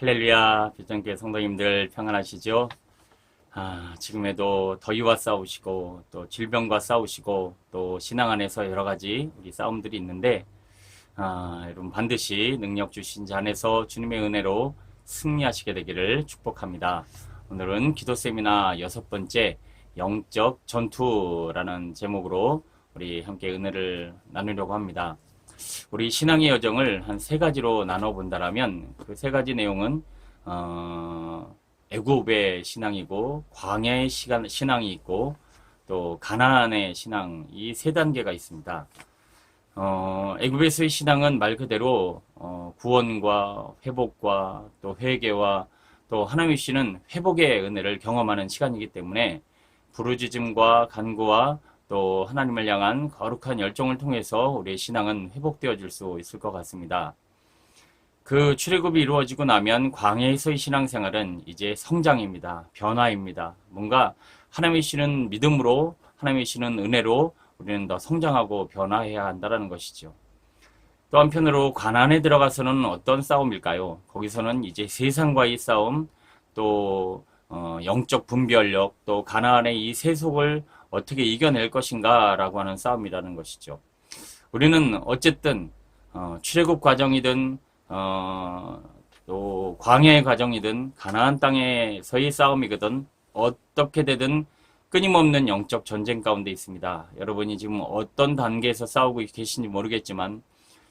할렐루야, 빌전교회 성도님들 평안하시죠? 아, 지금에도 더위와 싸우시고, 또 질병과 싸우시고, 또 신앙 안에서 여러 가지 우리 싸움들이 있는데, 아, 여러분 반드시 능력 주신 자 안에서 주님의 은혜로 승리하시게 되기를 축복합니다. 오늘은 기도 세미나 여섯 번째 영적 전투라는 제목으로 우리 함께 은혜를 나누려고 합니다. 우리 신앙의 여정을 한 세 가지로 나눠 본다라면 그 세 가지 내용은 어, 애굽의 신앙이고 광야의 시간 신앙이 있고 또 가나안의 신앙 이 세 단계가 있습니다. 어, 애굽에서의 신앙은 말 그대로 어, 구원과 회복과 또 회개와 또 하나님의 씨는 회복의 은혜를 경험하는 시간이기 때문에 부르짖음과 간구와 또 하나님을 향한 거룩한 열정을 통해서 우리의 신앙은 회복되어질 수 있을 것 같습니다. 그 출애굽이 이루어지고 나면 광야에서의 신앙생활은 이제 성장입니다. 변화입니다. 뭔가 하나님의 씨는 믿음으로 하나님의 씨는 은혜로 우리는 더 성장하고 변화해야 한다는 것이죠. 또 한편으로 관안에 들어가서는 어떤 싸움일까요? 거기서는 이제 세상과의 싸움, 또 어, 영적 분별력, 또 가나안의 이 세속을 어떻게 이겨낼 것인가라고 하는 싸움이라는 것이죠. 우리는 어쨌든 어, 출애굽 과정이든 어, 또 광야의 과정이든 가나안 땅에서의 싸움이거든 어떻게 되든 끊임없는 영적 전쟁 가운데 있습니다. 여러분이 지금 어떤 단계에서 싸우고 계신지 모르겠지만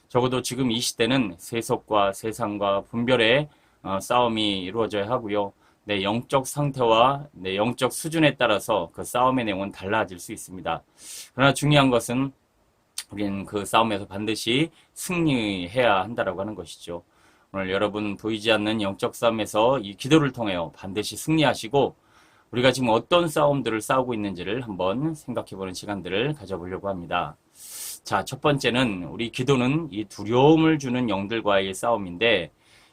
적어도 지금 이 시대는 세속과 세상과 분별의 어, 싸움이 이루어져야 하고요. 내 영적 상태와 내 영적 수준에 따라서 그 싸움의 내용은 달라질 수 있습니다. 그러나 중요한 것은 우리는 그 싸움에서 반드시 승리해야 한다라고 하는 것이죠. 오늘 여러분 보이지 않는 영적 싸움에서 이 기도를 통하여 반드시 승리하시고 우리가 지금 어떤 싸움들을 싸우고 있는지를 한번 생각해 보는 시간들을 가져보려고 합니다. 자, 첫 번째는 우리 기도는 이 두려움을 주는 영들과의 싸움인데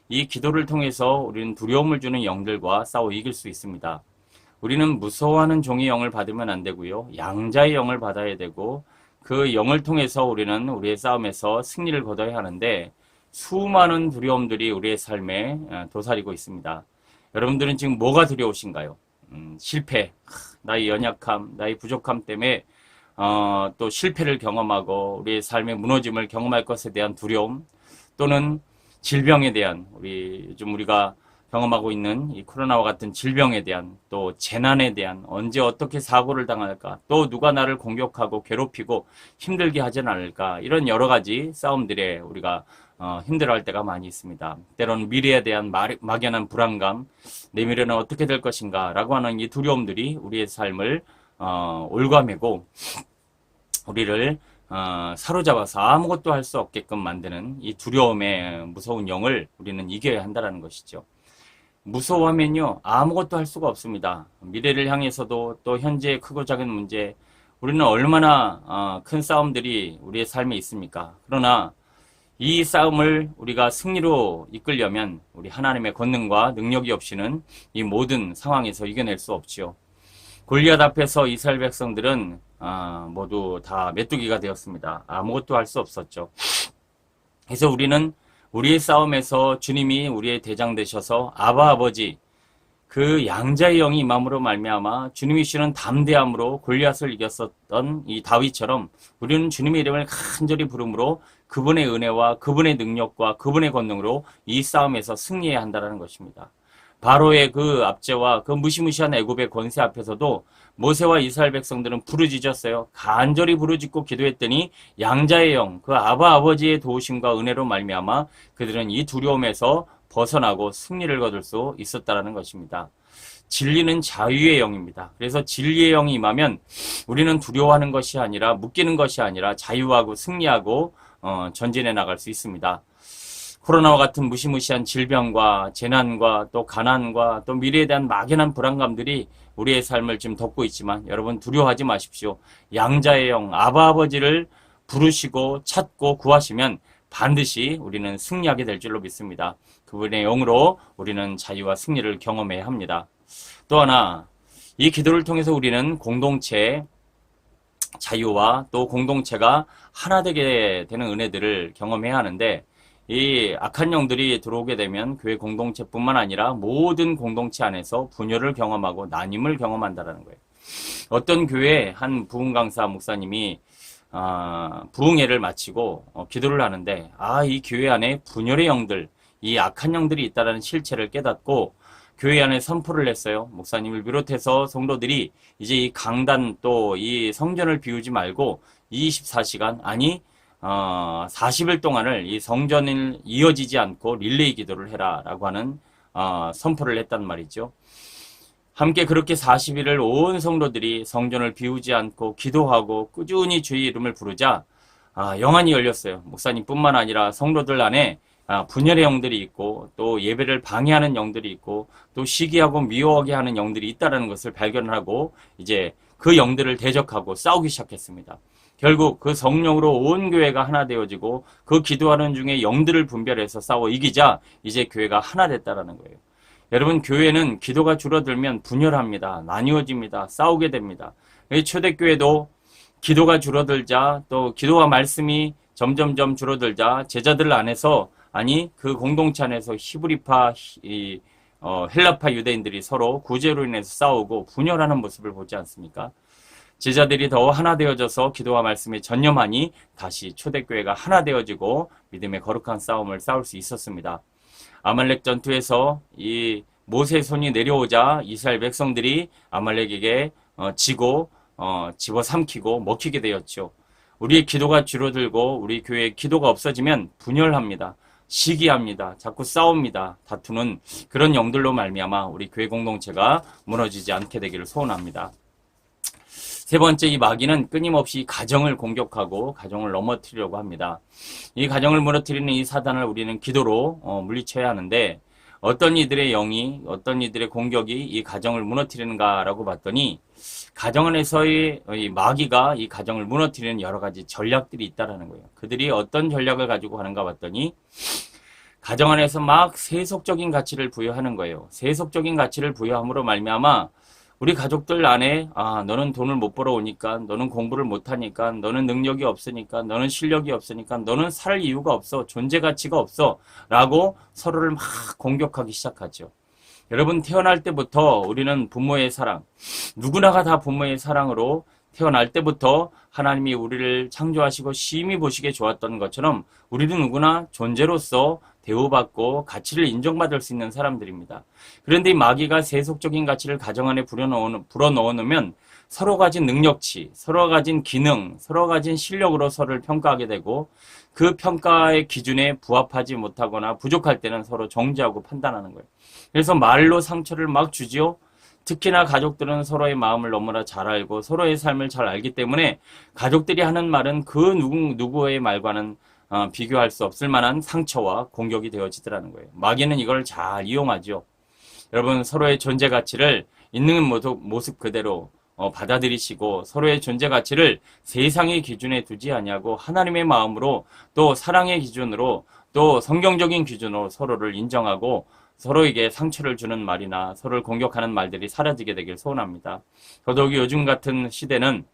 이 기도를 통해서 우리는 두려움을 주는 영들과 싸워 이길 수 있습니다. 우리는 무서워하는 종의 영을 받으면 안 되고요. 양자의 영을 받아야 되고 그 영을 통해서 우리는 우리의 싸움에서 승리를 거둬야 하는데 수많은 두려움들이 우리의 삶에 어, 도사리고 있습니다. 여러분들은 지금 뭐가 두려우신가요? 음, 실패, 나의 연약함, 나의 부족함 때문에 어, 또 실패를 경험하고 우리의 삶의 무너짐을 경험할 것에 대한 두려움 또는 질병에 대한 우리 요즘 우리가 경험하고 있는 이 코로나와 같은 질병에 대한 또 재난에 대한 언제 어떻게 사고를 당할까 또 누가 나를 공격하고 괴롭히고 힘들게 하진 않을까 이런 여러 가지 싸움들에 우리가 어, 힘들어할 때가 많이 있습니다. 때로는 미래에 대한 막연한 불안감, 내 미래는 어떻게 될 것인가라고 하는 이 두려움들이 우리의 삶을 어, 올가매고 우리를 어, 사로잡아서 아무것도 할 수 없게끔 만드는 이 두려움의 무서운 영을 우리는 이겨야 한다는 것이죠. 무서워하면요 아무것도 할 수가 없습니다. 미래를 향해서도 또 현재의 크고 작은 문제 우리는 얼마나 어, 큰 싸움들이 우리의 삶에 있습니까? 그러나 이 싸움을 우리가 승리로 이끌려면 우리 하나님의 권능과 능력이 없이는 이 모든 상황에서 이겨낼 수 없지요. 골리앗 앞에서 이스라엘 백성들은 아, 모두 다 메뚜기가 되었습니다. 아무것도 할 수 없었죠. 그래서 우리는 우리의 싸움에서 주님이 우리의 대장 되셔서 아바 아버지 그 양자의 영이 임함으로 말미암아 주님이시는 담대함으로 골리앗을 이겼었던 이 다윗처럼 우리는 주님의 이름을 간절히 부름으로 그분의 은혜와 그분의 능력과 그분의 권능으로 이 싸움에서 승리해야 한다는 것입니다. 바로의 그 압제와 그 무시무시한 애굽의 권세 앞에서도 모세와 이스라엘 백성들은 부르짖었어요. 간절히 부르짖고 기도했더니 양자의 영, 그 아바 아버지의 도우심과 은혜로 말미암아 그들은 이 두려움에서 벗어나고 승리를 거둘 수 있었다라는 것입니다. 진리는 자유의 영입니다. 그래서 진리의 영이 임하면 우리는 두려워하는 것이 아니라 묶이는 것이 아니라 자유하고 승리하고 어, 전진해 나갈 수 있습니다. 코로나와 같은 무시무시한 질병과 재난과 또 가난과 또 미래에 대한 막연한 불안감들이 우리의 삶을 지금 덮고 있지만 여러분 두려워하지 마십시오. 양자의 영 아바 아버지를 부르시고 찾고 구하시면 반드시 우리는 승리하게 될 줄로 믿습니다. 그분의 영으로 우리는 자유와 승리를 경험해야 합니다. 또 하나 이 기도를 통해서 우리는 공동체 자유와 또 공동체가 하나 되게 되는 은혜들을 경험해야 하는데 이 악한 영들이 들어오게 되면 교회 공동체뿐만 아니라 모든 공동체 안에서 분열을 경험하고 나님을 경험한다라는 거예요. 어떤 교회 한 부흥 강사 목사님이 아, 부흥회를 마치고 어, 기도를 하는데 아, 이 교회 안에 분열의 영들, 이 악한 영들이 있다라는 실체를 깨닫고 교회 안에 선포를 했어요. 목사님을 비롯해서 성도들이 이제 이 강단 또 이 성전을 비우지 말고 24시간 아니 어, 40일 동안을 이 성전을 이어지지 않고 릴레이 기도를 해라 라고 하는 어, 선포를 했단 말이죠. 함께 그렇게 40일을 온 성도들이 성전을 비우지 않고 기도하고 꾸준히 주의 이름을 부르자 아, 영안이 열렸어요. 목사님뿐만 아니라 성도들 안에 아, 분열의 영들이 있고 또 예배를 방해하는 영들이 있고 또 시기하고 미워하게 하는 영들이 있다는 것을 발견하고 이제 그 영들을 대적하고 싸우기 시작했습니다. 결국 그 성령으로 온 교회가 하나 되어지고 그 기도하는 중에 영들을 분별해서 싸워 이기자 이제 교회가 하나 됐다라는 거예요. 여러분 교회는 기도가 줄어들면 분열합니다. 나뉘어집니다. 싸우게 됩니다. 이 초대교회도 기도가 줄어들자 또 기도와 말씀이 점점점 줄어들자 제자들 안에서 아니 그 공동체 안에서 히브리파 이, 어, 헬라파 유대인들이 서로 구제로 인해서 싸우고 분열하는 모습을 보지 않습니까? 제자들이 더 하나 되어져서 기도와 말씀에 전념하니 다시 초대교회가 하나 되어지고 믿음의 거룩한 싸움을 싸울 수 있었습니다. 아말렉 전투에서 이 모세 손이 내려오자 이스라엘 백성들이 아말렉에게 어, 지고 어, 집어삼키고 먹히게 되었죠. 우리의 기도가 줄어들고 우리 교회의 기도가 없어지면 분열합니다. 시기합니다. 자꾸 싸웁니다. 다투는 그런 영들로 말미암아 우리 교회 공동체가 무너지지 않게 되기를 소원합니다. 세 번째 이 마귀는 끊임없이 가정을 공격하고 가정을 넘어뜨리려고 합니다. 이 가정을 무너뜨리는 이 사단을 우리는 기도로 어, 물리쳐야 하는데 어떤 이들의 영이 어떤 이들의 공격이 이 가정을 무너뜨리는가라고 봤더니 가정 안에서의 이 마귀가 이 가정을 무너뜨리는 여러 가지 전략들이 있다라는 거예요. 그들이 어떤 전략을 가지고 하는가 봤더니 가정 안에서 막 세속적인 가치를 부여하는 거예요. 세속적인 가치를 부여함으로 말미암아 우리 가족들 안에 아 너는 돈을 못 벌어오니까 너는 공부를 못하니까 너는 능력이 없으니까 너는 실력이 없으니까 너는 살 이유가 없어 존재 가치가 없어 라고 서로를 막 공격하기 시작하죠. 여러분 태어날 때부터 우리는 부모의 사랑 누구나가 다 부모의 사랑으로 태어날 때부터 하나님이 우리를 창조하시고 심히 보시기에 좋았던 것처럼 우리는 누구나 존재로서 대우받고 가치를 인정받을 수 있는 사람들입니다. 그런데 이 마귀가 세속적인 가치를 가정 안에 불어넣어 놓으면 서로 가진 능력치, 서로 가진 기능, 서로 가진 실력으로 서로를 평가하게 되고 그 평가의 기준에 부합하지 못하거나 부족할 때는 서로 정죄하고 판단하는 거예요. 그래서 말로 상처를 막 주지요. 특히나 가족들은 서로의 마음을 너무나 잘 알고 서로의 삶을 잘 알기 때문에 가족들이 하는 말은 그 누구, 누구의 말과는 어, 비교할 수 없을 만한 상처와 공격이 되어지더라는 거예요. 마귀는 이걸 잘 이용하죠. 여러분 서로의 존재 가치를 있는 모습, 그대로 어, 받아들이시고 서로의 존재 가치를 세상의 기준에 두지 아니하고 하나님의 마음으로 또 사랑의 기준으로 또 성경적인 기준으로 서로를 인정하고 서로에게 상처를 주는 말이나 서로를 공격하는 말들이 사라지게 되길 소원합니다. 더더욱이 요즘 같은 시대는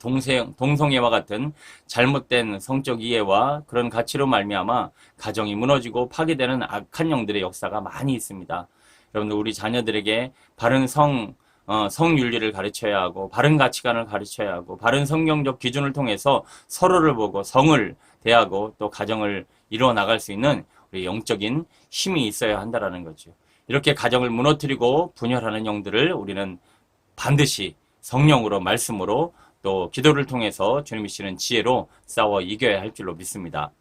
동생, 동성애와 같은 잘못된 성적 이해와 그런 가치로 말미암아 가정이 무너지고 파괴되는 악한 영들의 역사가 많이 있습니다. 여러분들 우리 자녀들에게 바른 성 어, 성윤리를 가르쳐야 하고 바른 가치관을 가르쳐야 하고 바른 성경적 기준을 통해서 서로를 보고 성을 대하고 또 가정을 이루어 나갈 수 있는 우리 영적인 힘이 있어야 한다라는 거죠. 이렇게 가정을 무너뜨리고 분열하는 영들을 우리는 반드시 성령으로 말씀으로 또 기도를 통해서 주님이 시는 지혜로 싸워 이겨야 할 줄로 믿습니다.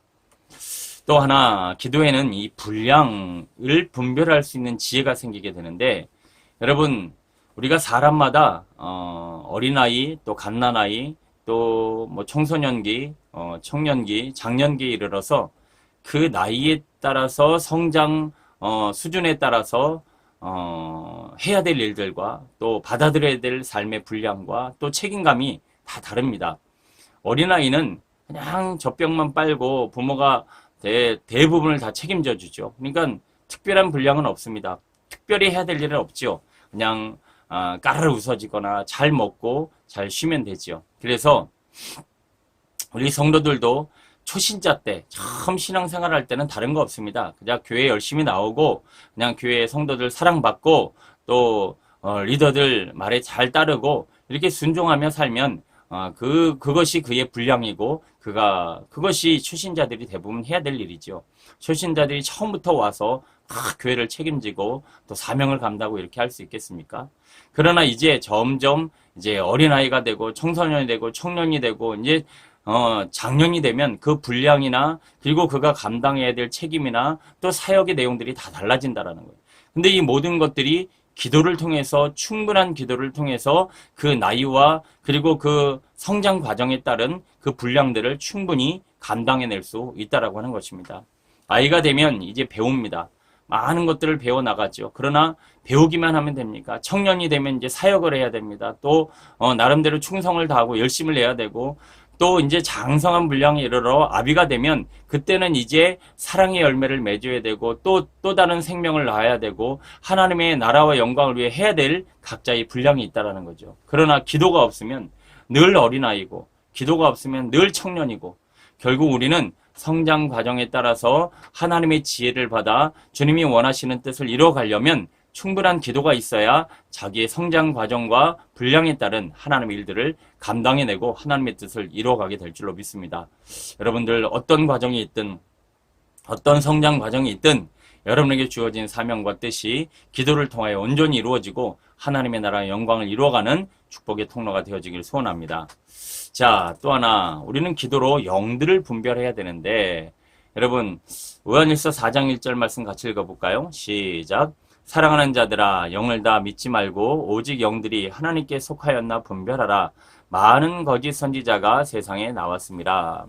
또 하나 기도에는 이 분량을 분별할 수 있는 지혜가 생기게 되는데 여러분 우리가 사람마다 어, 어린아이 또 갓난아이 또 뭐 청소년기 어, 청년기 장년기에 이르러서 그 나이에 따라서 성장 어, 수준에 따라서 어, 해야 될 일들과 또 받아들여야 될 삶의 분량과 또 책임감이 다 다릅니다. 어린아이는 그냥 젖병만 빨고 부모가 대, 대부분을 다 책임져 주죠. 그러니까 특별한 분량은 없습니다. 특별히 해야 될 일은 없죠. 그냥 아, 까르르 웃어지거나 잘 먹고 잘 쉬면 되죠. 그래서 우리 성도들도 초신자 때, 처음 신앙생활 할 때는 다른 거 없습니다. 그냥 교회 열심히 나오고, 그냥 교회 성도들 사랑받고, 또, 어, 리더들 말에 잘 따르고, 이렇게 순종하며 살면, 어, 그, 그것이 그의 분량이고, 그가, 그것이 초신자들이 대부분 해야 될 일이죠. 초신자들이 처음부터 와서 다 교회를 책임지고, 또 사명을 감당하고 이렇게 할 수 있겠습니까? 그러나 이제 점점 이제 어린아이가 되고, 청소년이 되고, 청년이 되고, 이제 어, 장년이 되면 그 분량이나 그리고 그가 감당해야 될 책임이나 또 사역의 내용들이 다 달라진다라는 거예요. 근데 이 모든 것들이 기도를 통해서 충분한 기도를 통해서 그 나이와 그리고 그 성장 과정에 따른 그 분량들을 충분히 감당해낼 수 있다라고 하는 것입니다. 아이가 되면 이제 배웁니다. 많은 것들을 배워 나가죠. 그러나 배우기만 하면 됩니까? 청년이 되면 이제 사역을 해야 됩니다. 또 어, 나름대로 충성을 다하고 열심을 내야 되고 또 이제 장성한 분량에 이르러 아비가 되면 그때는 이제 사랑의 열매를 맺어야 되고 또또 다른 생명을 낳아야 되고 하나님의 나라와 영광을 위해 해야 될 각자의 분량이 있다라는 거죠. 그러나 기도가 없으면 늘 어린아이고 기도가 없으면 늘 청년이고 결국 우리는 성장 과정에 따라서 하나님의 지혜를 받아 주님이 원하시는 뜻을 이뤄가려면 충분한 기도가 있어야 자기의 성장 과정과 분량에 따른 하나님의 일들을 감당해내고 하나님의 뜻을 이루어가게 될 줄로 믿습니다. 여러분들 어떤 과정이 있든 어떤 성장 과정이 있든 여러분에게 주어진 사명과 뜻이 기도를 통하여 온전히 이루어지고 하나님의 나라의 영광을 이루어가는 축복의 통로가 되어지길 소원합니다. 자, 또 하나 우리는 기도로 영들을 분별해야 되는데 여러분 요한일서 4장 1절 말씀 같이 읽어볼까요? 시작. 사랑하는 자들아 영을 다 믿지 말고 오직 영들이 하나님께 속하였나 분별하라. 많은 거짓 선지자가 세상에 나왔습니다.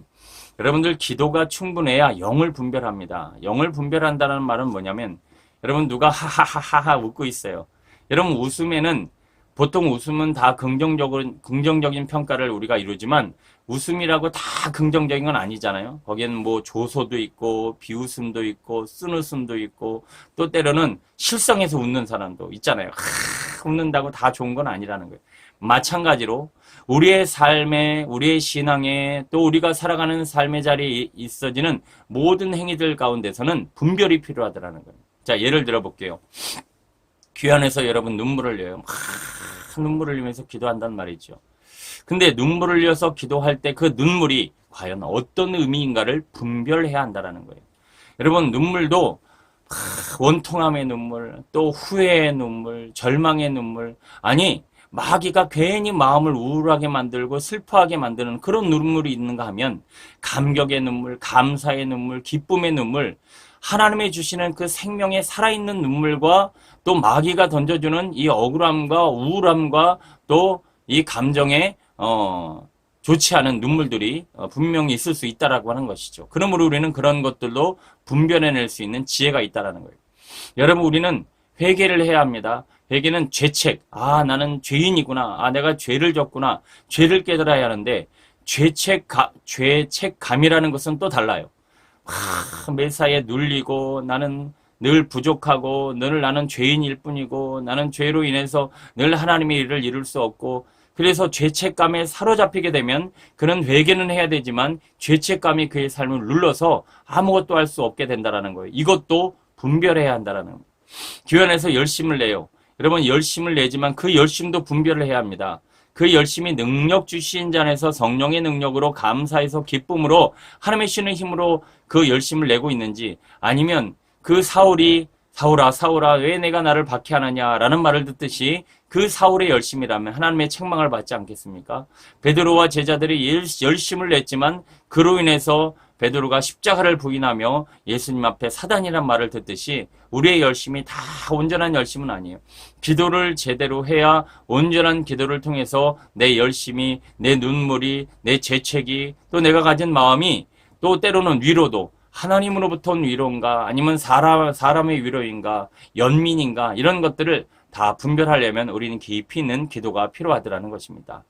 여러분들 기도가 충분해야 영을 분별합니다. 영을 분별한다는 말은 뭐냐면 여러분 누가 하하하하하 웃고 있어요. 여러분 웃음에는 보통 웃음은 다 긍정적인 긍정적인 평가를 우리가 이루지만 웃음이라고 다 긍정적인 건 아니잖아요. 거기에는 뭐 조소도 있고 비웃음도 있고 쓴웃음도 있고 또 때로는 실성해서 웃는 사람도 있잖아요. 하, 웃는다고 다 좋은 건 아니라는 거예요. 마찬가지로 우리의 삶에 우리의 신앙에 또 우리가 살아가는 삶의 자리에 있어지는 모든 행위들 가운데서는 분별이 필요하다라는 거예요. 자 예를 들어 볼게요. 귀환에서 여러분 눈물을 흘려요. 막 눈물을 흘리면서 기도한단 말이죠. 근데 눈물을 흘려서 기도할 때 그 눈물이 과연 어떤 의미인가를 분별해야 한다라는 거예요. 여러분 눈물도 원통함의 눈물, 또 후회의 눈물, 절망의 눈물, 아니 마귀가 괜히 마음을 우울하게 만들고 슬퍼하게 만드는 그런 눈물이 있는가 하면 감격의 눈물, 감사의 눈물, 기쁨의 눈물, 하나님의 주시는 그 생명의 살아있는 눈물과 또 마귀가 던져주는 이 억울함과 우울함과 또 이 감정의 어, 좋지 않은 눈물들이 어, 분명히 있을 수 있다라고 하는 것이죠. 그러므로 우리는 그런 것들도 분별해낼 수 있는 지혜가 있다라는 거예요. 여러분 우리는 회개를 해야 합니다. 회개는 죄책. 아 나는 죄인이구나. 아 내가 죄를 졌구나. 죄를 깨달아야 하는데 죄책 가, 죄책감이라는 것은 또 달라요. 아, 매사에 눌리고 나는 늘 부족하고 늘 나는 죄인일 뿐이고 나는 죄로 인해서 늘 하나님의 일을 이룰 수 없고 그래서 죄책감에 사로잡히게 되면 그는 회개는 해야 되지만 죄책감이 그의 삶을 눌러서 아무것도 할 수 없게 된다라는 거예요. 이것도 분별해야 한다라는 거예요. 교회에서 열심을 내요. 여러분 열심을 내지만 그 열심도 분별을 해야 합니다. 그 열심이 능력 주신 자에서 성령의 능력으로 감사해서 기쁨으로 하나님의 신의 힘으로 그 열심을 내고 있는지 아니면 그 사울이 사울아 사울아 왜 내가 나를 박해하느냐라는 말을 듣듯이 그 사울의 열심이라면 하나님의 책망을 받지 않겠습니까? 베드로와 제자들이 열심을 냈지만 그로 인해서 베드로가 십자가를 부인하며 예수님 앞에 사단이란 말을 듣듯이 우리의 열심이 다 온전한 열심은 아니에요. 기도를 제대로 해야 온전한 기도를 통해서 내 열심이, 내 눈물이, 내 재책이, 또 내가 가진 마음이 또 때로는 위로도 하나님으로부터 온 위로인가 아니면 사람, 사람의 위로인가 연민인가 이런 것들을 다 분별하려면 우리는 깊이 있는 기도가 필요하더라는 것입니다.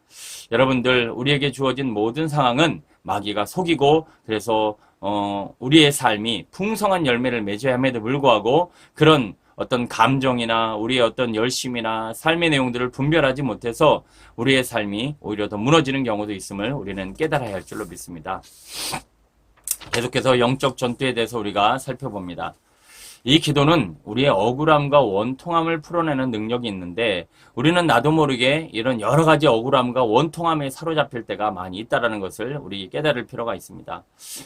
여러분들 우리에게 주어진 모든 상황은 마귀가 속이고 그래서 어, 우리의 삶이 풍성한 열매를 맺어야 함에도 불구하고 그런 어떤 감정이나 우리의 어떤 열심이나 삶의 내용들을 분별하지 못해서 우리의 삶이 오히려 더 무너지는 경우도 있음을 우리는 깨달아야 할 줄로 믿습니다. 계속해서 영적 전투에 대해서 우리가 살펴봅니다. 이 기도는 우리의 억울함과 원통함을 풀어내는 능력이 있는데 우리는 나도 모르게 이런 여러 가지 억울함과 원통함에 사로잡힐 때가 많이 있다라는 것을 우리 깨달을 필요가 있습니다.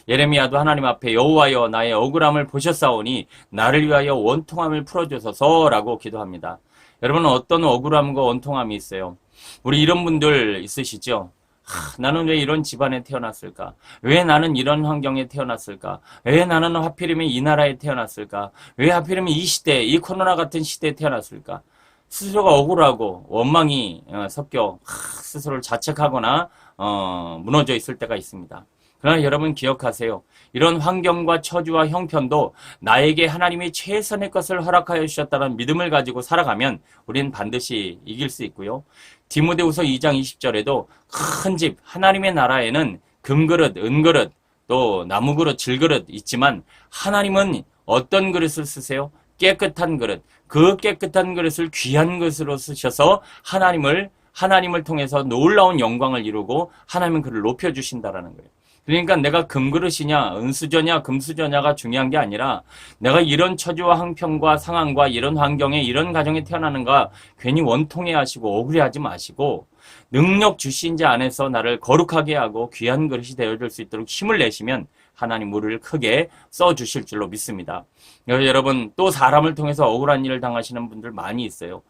예레미야도 하나님 앞에 여호와여 나의 억울함을 보셨사오니 나를 위하여 원통함을 풀어주소서라고 기도합니다. 여러분은 어떤 억울함과 원통함이 있어요? 우리 이런 분들 있으시죠? 하, 나는 왜 이런 집안에 태어났을까? 왜 나는 이런 환경에 태어났을까? 왜 나는 하필이면 이 나라에 태어났을까? 왜 하필이면 이 시대, 이 코로나 같은 시대에 태어났을까? 스스로가 억울하고 원망이 어, 섞여 하, 스스로를 자책하거나 어, 무너져 있을 때가 있습니다. 그러나 여러분 기억하세요. 이런 환경과 처주와 형편도 나에게 하나님이 최선의 것을 허락하여 주셨다는 믿음을 가지고 살아가면 우리는 반드시 이길 수 있고요. 디모데후서 2장 20절에도 큰 집 하나님의 나라에는 금그릇, 은그릇, 또 나무그릇, 질그릇 있지만 하나님은 어떤 그릇을 쓰세요? 깨끗한 그릇. 그 깨끗한 그릇을 귀한 것으로 쓰셔서 하나님을 하나님을 통해서 놀라운 영광을 이루고 하나님은 그를 높여 주신다라는 거예요. 그러니까 내가 금그릇이냐 은수저냐 금수저냐가 중요한 게 아니라 내가 이런 처지와 형편과 상황과 이런 환경에 이런 가정에 태어나는가 괜히 원통해 하시고 억울해하지 마시고 능력 주신 자 안에서 나를 거룩하게 하고 귀한 그릇이 되어줄 수 있도록 힘을 내시면 하나님 물을 크게 써 주실 줄로 믿습니다. 여러분 또 사람을 통해서 억울한 일을 당하시는 분들 많이 있어요.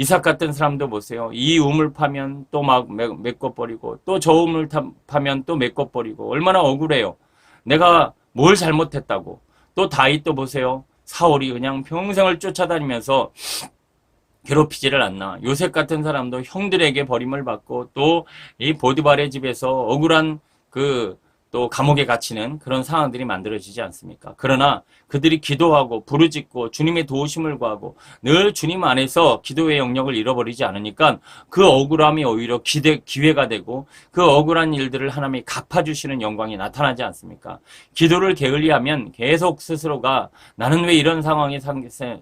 이삭 같은 사람도 보세요. 이 우물 파면 또 막 메꿔버리고 또 저 우물 파면 또 메꿔버리고 얼마나 억울해요. 내가 뭘 잘못했다고. 또 다윗도 보세요. 사울이 그냥 평생을 쫓아다니면서 괴롭히지를 않나. 요셉 같은 사람도 형들에게 버림을 받고 또 이 보디발의 집에서 억울한 그 또 감옥에 갇히는 그런 상황들이 만들어지지 않습니까? 그러나 그들이 기도하고 부르짖고 주님의 도우심을 구하고 늘 주님 안에서 기도의 영역을 잃어버리지 않으니까 그 억울함이 오히려 기대, 기회가 되고 그 억울한 일들을 하나님이 갚아주시는 영광이 나타나지 않습니까? 기도를 게을리하면 계속 스스로가 나는 왜 이런 상황에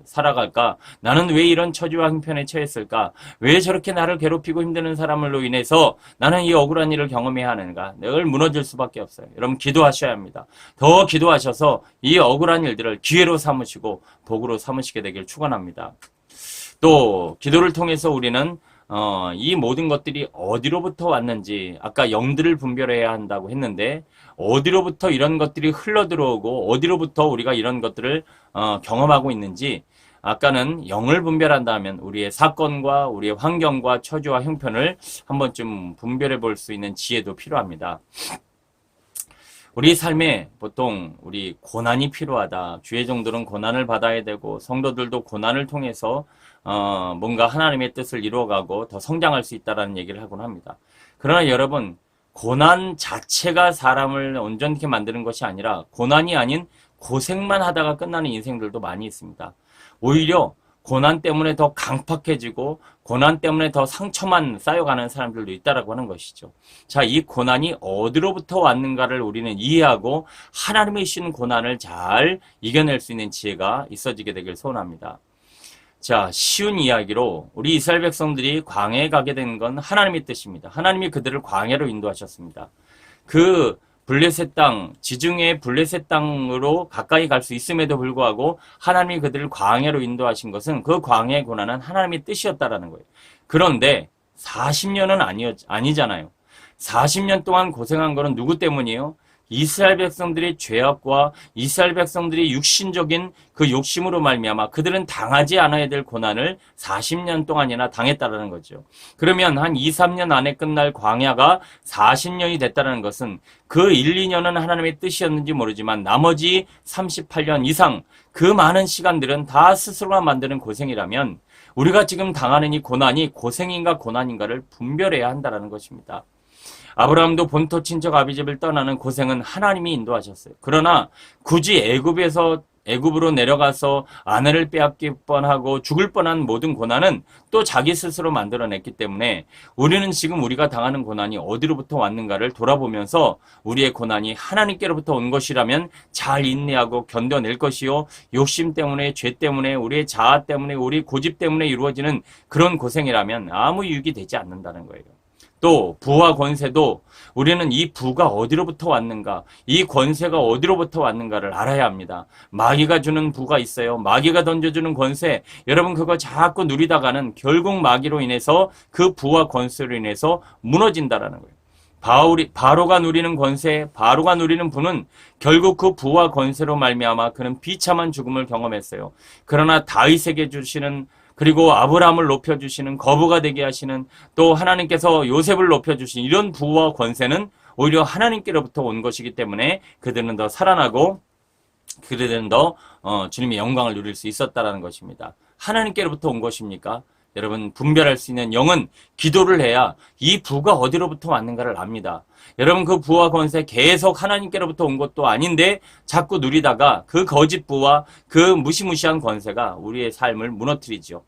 살아갈까? 나는 왜 이런 처지와 형편에 처했을까? 왜 저렇게 나를 괴롭히고 힘드는 사람으로 인해서 나는 이 억울한 일을 경험해야 하는가? 늘 무너질 수밖에 없 어요. 여러분 기도하셔야 합니다. 더 기도하셔서 이 억울한 일 일들을 기회로 삼으시고 복으로 삼으시게 되길 축원합니다. 또 기도를 통해서 우리는 어, 이 모든 것들이 어디로부터 왔는지 아까 영들을 분별해야 한다고 했는데 어디로부터 이런 것들이 흘러 들어오고 어디로부터 우리가 이런 것들을 어, 경험하고 있는지 아까는 영을 분별한다면 우리의 사건과 우리의 환경과 처지와 형편을 한 번쯤 분별해 볼 수 있는 지혜도 필요합니다. 우리 삶에 보통 우리 고난이 필요하다. 주의 종들은 고난을 받아야 되고 성도들도 고난을 통해서 어 뭔가 하나님의 뜻을 이루어가고 더 성장할 수 있다라는 얘기를 하곤 합니다. 그러나 여러분 고난 자체가 사람을 온전히 만드는 것이 아니라 고난이 아닌 고생만 하다가 끝나는 인생들도 많이 있습니다. 오히려 고난 때문에 더 강팍해지고 고난 때문에 더 상처만 쌓여가는 사람들도 있다라고 하는 것이죠. 자, 이 고난이 어디로부터 왔는가를 우리는 이해하고 하나님의 신 고난을 잘 이겨낼 수 있는 지혜가 있어지게 되길 소원합니다. 자, 쉬운 이야기로 우리 이스라엘 백성들이 광해에 가게 된 건 하나님의 뜻입니다. 하나님이 그들을 광해로 인도하셨습니다. 그 블레셋 땅, 지중해 블레셋 땅으로 가까이 갈 수 있음에도 불구하고 하나님이 그들을 광야로 인도하신 것은 그 광야의 고난은 하나님의 뜻이었다라는 거예요. 그런데 40년은 아니, 아니잖아요. 40년 동안 고생한 거는 누구 때문이에요? 이스라엘 백성들의 죄악과 이스라엘 백성들이 육신적인 그 욕심으로 말미암아 그들은 당하지 않아야 될 고난을 40년 동안이나 당했다라는 거죠. 그러면 한 2, 3년 안에 끝날 광야가 40년이 됐다는 것은 그 1, 2년은 하나님의 뜻이었는지 모르지만 나머지 38년 이상 그 많은 시간들은 다 스스로가 만드는 고생이라면 우리가 지금 당하는 이 고난이 고생인가 고난인가를 분별해야 한다는 것입니다. 아브라함도 본토 친척 아비집을 떠나는 고생은 하나님이 인도하셨어요. 그러나 굳이 애굽에서 애굽으로 내려가서 아내를 빼앗길 뻔하고 죽을 뻔한 모든 고난은 또 자기 스스로 만들어냈기 때문에 우리는 지금 우리가 당하는 고난이 어디로부터 왔는가를 돌아보면서 우리의 고난이 하나님께로부터 온 것이라면 잘 인내하고 견뎌낼 것이요 욕심 때문에 죄 때문에 우리의 자아 때문에 우리 고집 때문에 이루어지는 그런 고생이라면 아무 유익이 되지 않는다는 거예요. 또 부와 권세도 우리는 이 부가 어디로부터 왔는가, 이 권세가 어디로부터 왔는가를 알아야 합니다. 마귀가 주는 부가 있어요. 마귀가 던져주는 권세, 여러분 그거 자꾸 누리다가는 결국 마귀로 인해서 그 부와 권세로 인해서 무너진다라는 거예요. 바울이 바로가 누리는 권세, 바로가 누리는 부는 결국 그 부와 권세로 말미암아 그는 비참한 죽음을 경험했어요. 그러나 다윗에게 주시는 그리고 아브라함을 높여주시는 거부가 되게 하시는 또 하나님께서 요셉을 높여주신 이런 부와 권세는 오히려 하나님께로부터 온 것이기 때문에 그들은 더 살아나고 그들은 더 어, 주님의 영광을 누릴 수 있었다라는 것입니다. 하나님께로부터 온 것입니까? 여러분 분별할 수 있는 영은 기도를 해야 이 부가 어디로부터 왔는가를 압니다. 여러분 그 부와 권세 계속 하나님께로부터 온 것도 아닌데 자꾸 누리다가 그 거짓 부와 그 무시무시한 권세가 우리의 삶을 무너뜨리죠.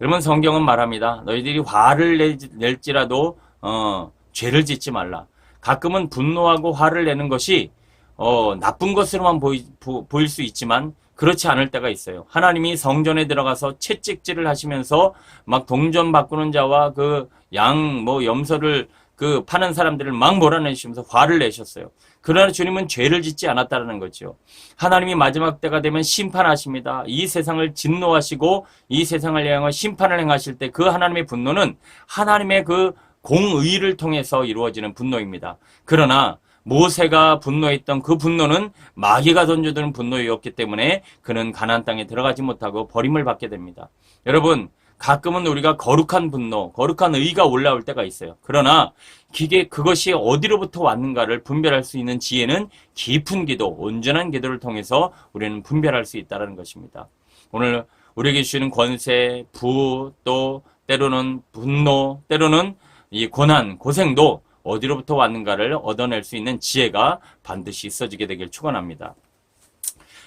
여러분 성경은 말합니다. 너희들이 화를 낼지라도 어, 죄를 짓지 말라. 가끔은 분노하고 화를 내는 것이 어, 나쁜 것으로만 보이, 보, 보일 수 있지만 그렇지 않을 때가 있어요. 하나님이 성전에 들어가서 채찍질을 하시면서 막 동전 바꾸는 자와 그 양 뭐 염소를 그 파는 사람들을 막 몰아내시면서 화를 내셨어요. 그러나 주님은 죄를 짓지 않았다는 거죠. 하나님이 마지막 때가 되면 심판하십니다. 이 세상을 진노하시고 이 세상을 향한 심판을 행하실 때 그 하나님의 분노는 하나님의 그 공의를 통해서 이루어지는 분노입니다. 그러나 모세가 분노했던 그 분노는 마귀가 던져드는 분노였기 때문에 그는 가나안 땅에 들어가지 못하고 버림을 받게 됩니다. 여러분 가끔은 우리가 거룩한 분노, 거룩한 의가 올라올 때가 있어요. 그러나 기계 그것이 어디로부터 왔는가를 분별할 수 있는 지혜는 깊은 기도, 온전한 기도를 통해서 우리는 분별할 수 있다는 것입니다. 오늘 우리에게 주시는 권세, 부, 또 때로는 분노, 때로는 이 고난, 고생도 어디로부터 왔는가를 얻어낼 수 있는 지혜가 반드시 있어지게 되길 축원합니다.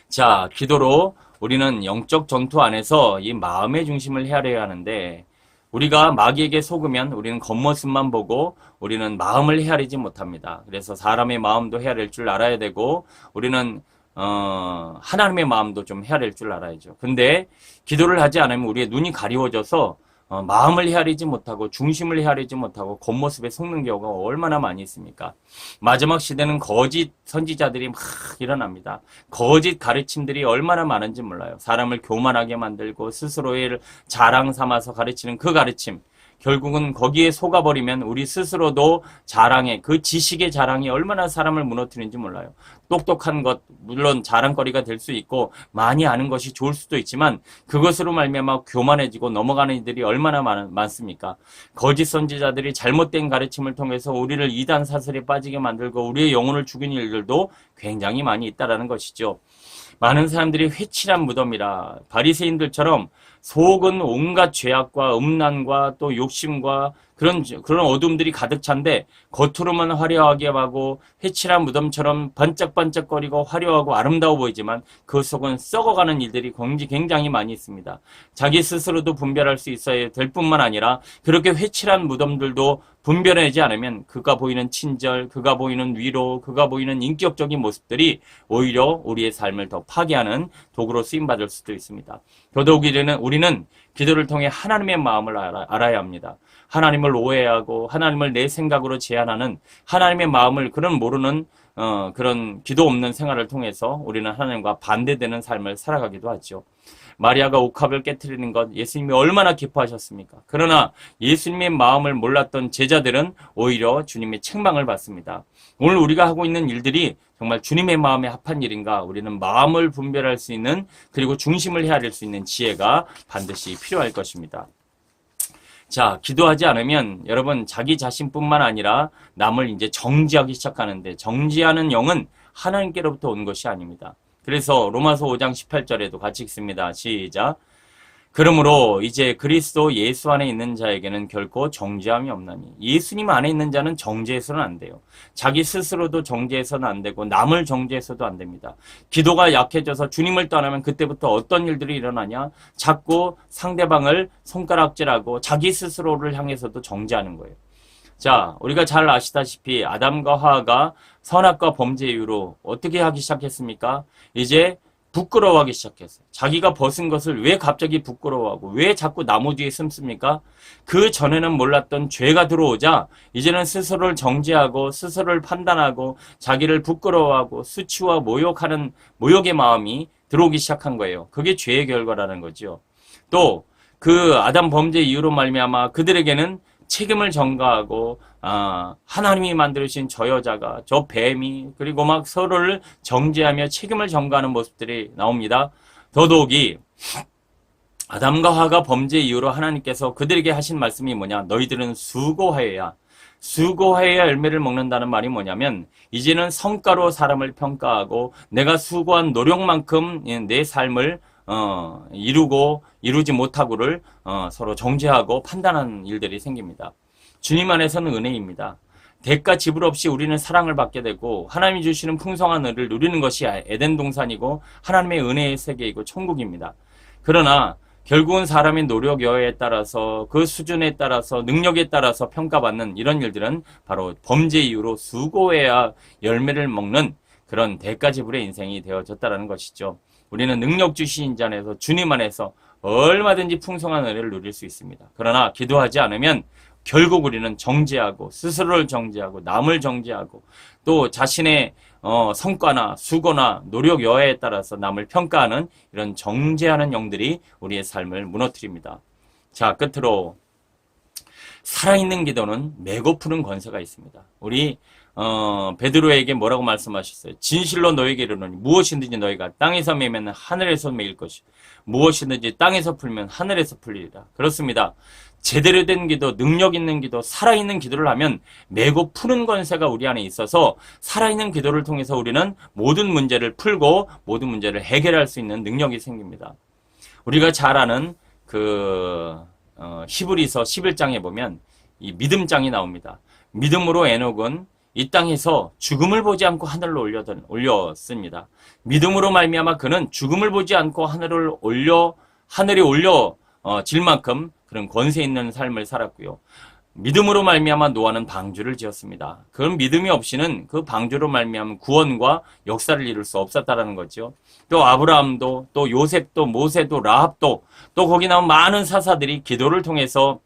자, 기도로 우리는 영적 전투 안에서 이 마음의 중심을 헤아려야 하는데 우리가 마귀에게 속으면 우리는 겉모습만 보고 우리는 마음을 헤아리지 못합니다. 그래서 사람의 마음도 헤아릴 줄 알아야 되고 우리는 어, 하나님의 마음도 좀 헤아릴 줄 알아야죠. 근데 기도를 하지 않으면 우리의 눈이 가리워져서 어, 마음을 헤아리지 못하고 중심을 헤아리지 못하고 겉모습에 속는 경우가 얼마나 많이 있습니까? 마지막 시대는 거짓 선지자들이 막 일어납니다. 거짓 가르침들이 얼마나 많은지 몰라요. 사람을 교만하게 만들고 스스로의 자랑 삼아서 가르치는 그 가르침. 결국은 거기에 속아버리면 우리 스스로도 자랑에 그 지식의 자랑이 얼마나 사람을 무너뜨리는지 몰라요. 똑똑한 것 물론 자랑거리가 될 수 있고 많이 아는 것이 좋을 수도 있지만 그것으로 말미암아 교만해지고 넘어가는 이들이 얼마나 많, 많습니까? 거짓 선지자들이 잘못된 가르침을 통해서 우리를 이단 사슬에 빠지게 만들고 우리의 영혼을 죽인 일들도 굉장히 많이 있다라는 것이죠. 많은 사람들이 회칠한 무덤이라 바리새인들처럼 속은 온갖 죄악과 음란과 또 욕심과 그런 그런 어둠들이 가득 찬데 겉으로만 화려하게 하고 회칠한 무덤처럼 반짝반짝거리고 화려하고 아름다워 보이지만 그 속은 썩어가는 일들이 굉장히 많이 있습니다. 자기 스스로도 분별할 수 있어야 될 뿐만 아니라 그렇게 회칠한 무덤들도 분별하지 않으면 그가 보이는 친절, 그가 보이는 위로, 그가 보이는 인격적인 모습들이 오히려 우리의 삶을 더 파괴하는 도구로 쓰임 받을 수도 있습니다. 더더욱이는 우리는 기도를 통해 하나님의 마음을 알아, 알아 야 합니다. 하나님을 오해하고 하나님을 내 생각으로 제한하는 하나님의 마음을 그런 모르는 어, 그런 기도 없는 생활을 통해서 우리는 하나님과 반대되는 삶을 살아가기도 하죠. 마리아가 옥합을 깨뜨리는 것 예수님이 얼마나 기뻐하셨습니까? 그러나 예수님의 마음을 몰랐던 제자들은 오히려 주님의 책망을 받습니다. 오늘 우리가 하고 있는 일들이 정말 주님의 마음에 합한 일인가 우리는 마음을 분별할 수 있는 그리고 중심을 헤아릴 수 있는 지혜가 반드시 필요할 것입니다. 자, 기도하지 않으면 여러분 자기 자신뿐만 아니라 남을 이제 정지하기 시작하는데 정지하는 영은 하나님께로부터 온 것이 아닙니다. 그래서 로마서 5장 18절에도 같이 읽습니다. 시작. 그러므로 이제 그리스도 예수 안에 있는 자에게는 결코 정죄함이 없나니 예수님 안에 있는 자는 정죄해서는 안 돼요. 자기 스스로도 정죄해서는 안 되고 남을 정죄해서도 안 됩니다. 기도가 약해져서 주님을 떠나면 그때부터 어떤 일들이 일어나냐? 자꾸 상대방을 손가락질하고 자기 스스로를 향해서도 정죄하는 거예요. 자, 우리가 잘 아시다시피 아담과 하하가 선악과 범죄 이후로 어떻게 하기 시작했습니까? 이제 부끄러워하기 시작했어요. 자기가 벗은 것을 왜 갑자기 부끄러워하고 왜 자꾸 나무 뒤에 숨습니까? 그 전에는 몰랐던 죄가 들어오자 이제는 스스로를 정죄하고 스스로를 판단하고 자기를 부끄러워하고 수치와 모욕하는 모욕의 마음이 들어오기 시작한 거예요. 그게 죄의 결과라는 거죠. 또 그 아담 범죄 이후로 말미암아 그들에게는 책임을 전가하고 아, 하나님이 만드신 저 여자가 저 뱀이 그리고 막 서로를 정죄하며 책임을 전가하는 모습들이 나옵니다. 더더욱이 아담과 하가 범죄 이후로 하나님께서 그들에게 하신 말씀이 뭐냐? 너희들은 수고하여야 수고하여야 열매를 먹는다는 말이 뭐냐면 이제는 성과로 사람을 평가하고 내가 수고한 노력만큼 내 삶을 어, 이루고 이루지 못하고를 어, 서로 정죄하고 판단하는 일들이 생깁니다. 주님 안에서는 은혜입니다. 대가 지불 없이 우리는 사랑을 받게 되고 하나님이 주시는 풍성한 은혜를 누리는 것이 에덴 동산이고 하나님의 은혜의 세계이고 천국입니다. 그러나 결국은 사람의 노력 여하에 따라서 그 수준에 따라서 능력에 따라서 평가받는 이런 일들은 바로 범죄 이후로 수고해야 열매를 먹는 그런 대가 지불의 인생이 되어졌다라는 것이죠. 우리는 능력 주신 자 안에서 주님 안에서 얼마든지 풍성한 은혜를 누릴 수 있습니다. 그러나 기도하지 않으면 결국 우리는 정죄하고 스스로를 정죄하고 남을 정죄하고 또 자신의 어, 성과나 수고나 노력 여하에 따라서 남을 평가하는 이런 정죄하는 영들이 우리의 삶을 무너뜨립니다. 자, 끝으로 살아있는 기도는 메고 푸는 권세가 있습니다. 우리 어, 베드로에게 뭐라고 말씀하셨어요? 진실로 너에게 이르노니 무엇이든지 너희가 땅에서 매면 하늘에서 매일 것이 무엇이든지 땅에서 풀면 하늘에서 풀리리라. 그렇습니다. 제대로 된 기도, 능력 있는 기도, 살아있는 기도를 하면 매고 푸는 권세가 우리 안에 있어서 살아있는 기도를 통해서 우리는 모든 문제를 풀고 모든 문제를 해결할 수 있는 능력이 생깁니다. 우리가 잘 아는 그 어, 히브리서 11장에 보면 이 믿음장이 나옵니다. 믿음으로 에녹은 이 땅에서 죽음을 보지 않고 하늘로 올려던, 올렸습니다. 믿음으로 말미암아 그는 죽음을 보지 않고 하늘을 올려 하늘에 올려 어, 질 만큼 그런 권세 있는 삶을 살았고요. 믿음으로 말미암아 노아는 방주를 지었습니다. 그런 믿음이 없이는 그 방주로 말미암은 구원과 역사를 이룰 수 없었다라는 거죠. 또 아브라함도 또 요셉도 모세도 라합도 또 거기 나온 많은 사사들이 기도를 통해서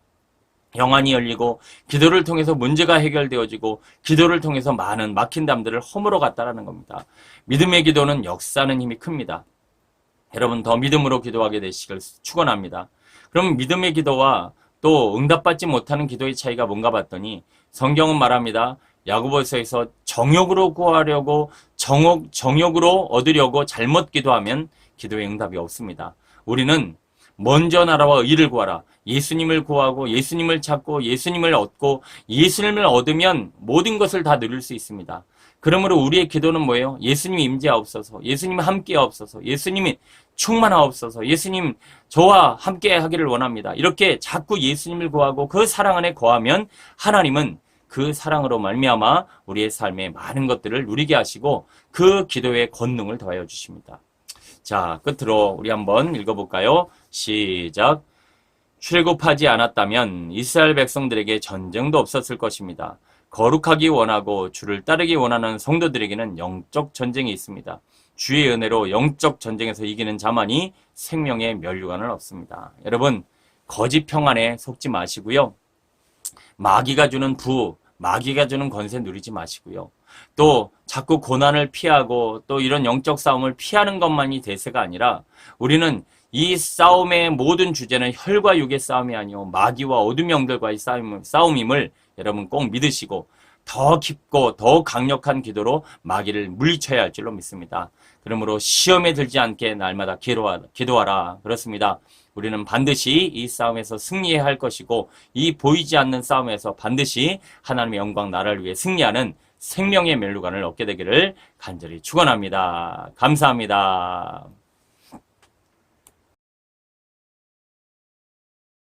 영안이 열리고 기도를 통해서 문제가 해결되어지고 기도를 통해서 많은 막힌 담들을 허물어 갔다라는 겁니다. 믿음의 기도는 역사는 힘이 큽니다. 여러분 더 믿음으로 기도하게 되시길 축원합니다. 그럼 믿음의 기도와 또 응답받지 못하는 기도의 차이가 뭔가 봤더니 성경은 말합니다. 야고보서에서 정욕으로 구하려고 정욕 정욕으로 얻으려고 잘못 기도하면 기도의 응답이 없습니다. 우리는 먼저 나라와 의를 구하라. 예수님을 구하고 예수님을 찾고 예수님을 얻고 예수님을 얻으면 모든 것을 다 누릴 수 있습니다. 그러므로 우리의 기도는 뭐예요? 예수님이 임재하옵소서. 예수님이 함께하옵소서. 예수님이 충만하옵소서. 예수님 저와 함께 하기를 원합니다. 이렇게 자꾸 예수님을 구하고 그 사랑 안에 거하면 하나님은 그 사랑으로 말미암아 우리의 삶에 많은 것들을 누리게 하시고 그 기도의 권능을 더하여 주십니다. 자, 끝으로 우리 한번 읽어볼까요? 시작. 출굽하지 않았다면 이스라엘 백성들에게 전쟁도 없었을 것입니다. 거룩하기 원하고 주를 따르기 원하는 성도들에게는 영적 전쟁이 있습니다. 주의 은혜로 영적 전쟁에서 이기는 자만이 생명의 멸류관을 얻습니다. 여러분, 거짓 평안에 속지 마시고요. 마귀가 주는 부, 마귀가 주는 권세 누리지 마시고요. 또 자꾸 고난을 피하고 또 이런 영적 싸움을 피하는 것만이 대세가 아니라 우리는 이 싸움의 모든 주제는 혈과 육의 싸움이 아니요 마귀와 어둠 영들과의 싸움, 싸움임을 여러분 꼭 믿으시고 더 깊고 더 강력한 기도로 마귀를 물리쳐야 할 줄로 믿습니다. 그러므로 시험에 들지 않게 날마다. 기도하라. 그렇습니다. 우리는 반드시 이 싸움에서 승리해야 할 것이고 이 보이지 않는 싸움에서 반드시 하나님의 영광 나라를 위해 승리하는 생명의 멜루관을 얻게 되기를 간절히 축원합니다. 감사합니다.